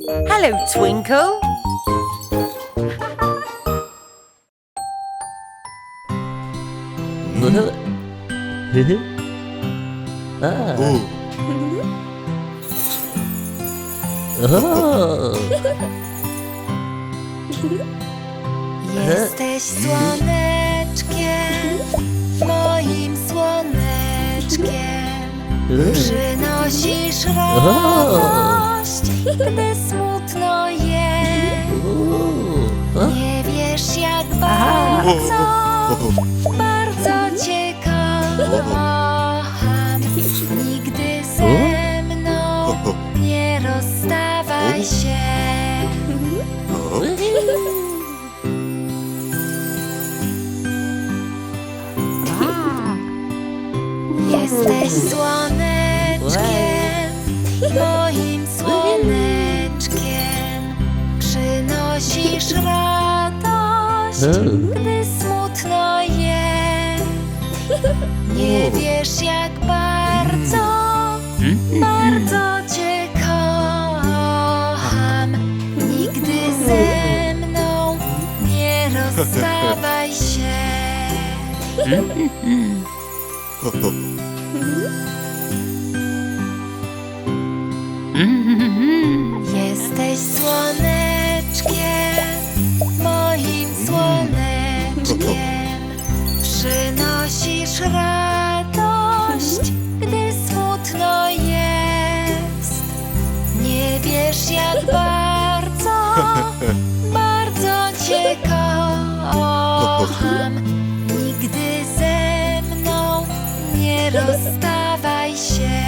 Hello, Twinkle. Ah. O, O. Jesteś słoneczkiem, moim słoneczkiem. Przynosisz radość, gdy smutno jest. Nie wiesz jak bardzo, bardzo cię kocham. Nigdy ze mną nie rozstawaj się. Przynosisz radość, gdy smutno jest. Nie wiesz jak bardzo, bardzo cię kocham. Nigdy ze mną nie rozstawaj się. Jesteś słoneczkiem, moim słoneczkiem. Przynosisz radość, gdy smutno jest. Nie wiesz jak bardzo, bardzo cię kocham. Nigdy ze mną nie rozstawaj się.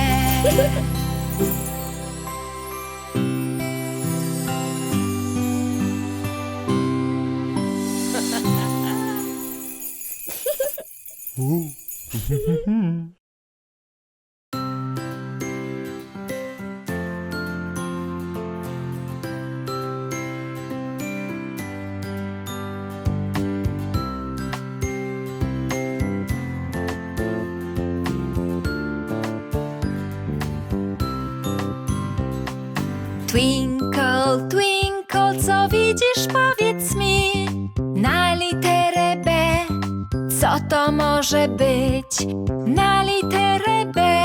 Twinkle, twinkle, to może być na literę B?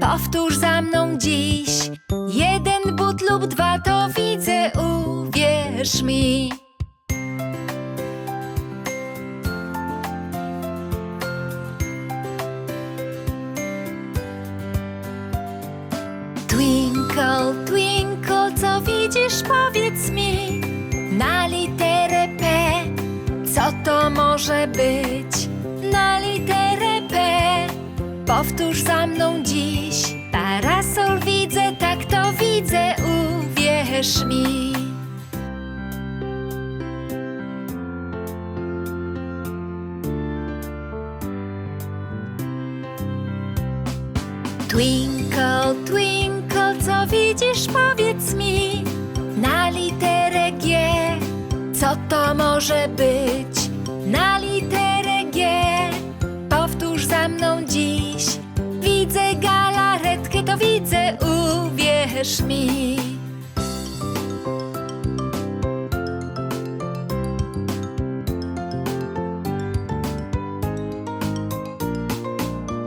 Powtórz za mną dziś. Jeden but lub dwa to widzę, uwierz mi. Twinkle, twinkle, co widzisz, powiedz mi na literę P. Co to może być Powtórz za mną dziś. Parasol widzę, tak to widzę, uwierz mi. Twinkle, twinkle, co widzisz, powiedz mi na literę G. Co to może być na literę uwierz mi.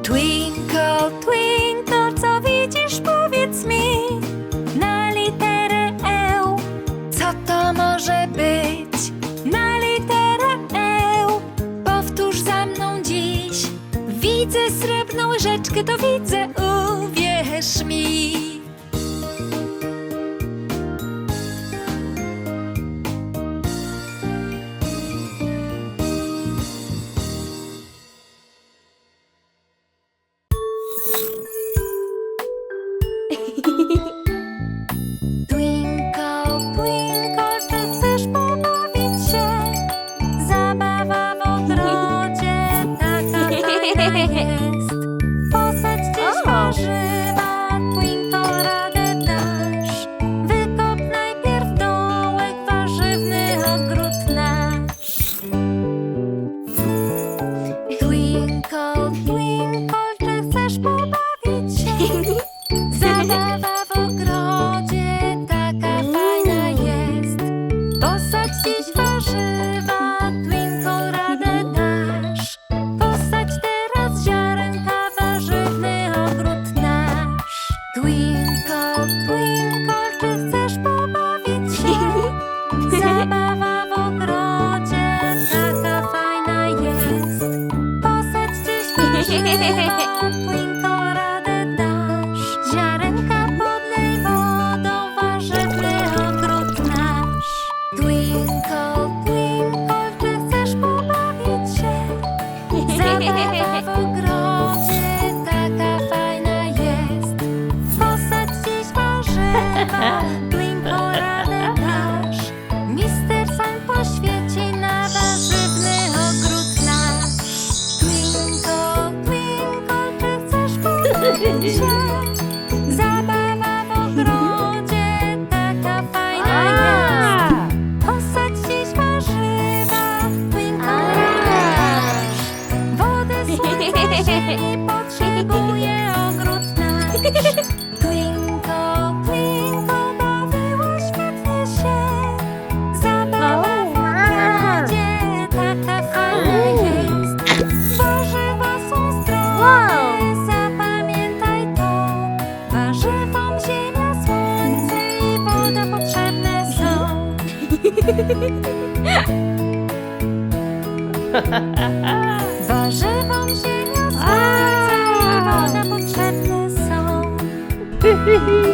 Twinkle, twinkle, co widzisz, powiedz mi na literę E. Co to może być na literę E? Powtórz za mną dziś. Widzę srebrną łyżeczkę, to widzę, uwierz mi. Yeah. 人间。Warzywom ziemia, słońce i woda potrzebne są.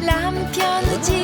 남편지.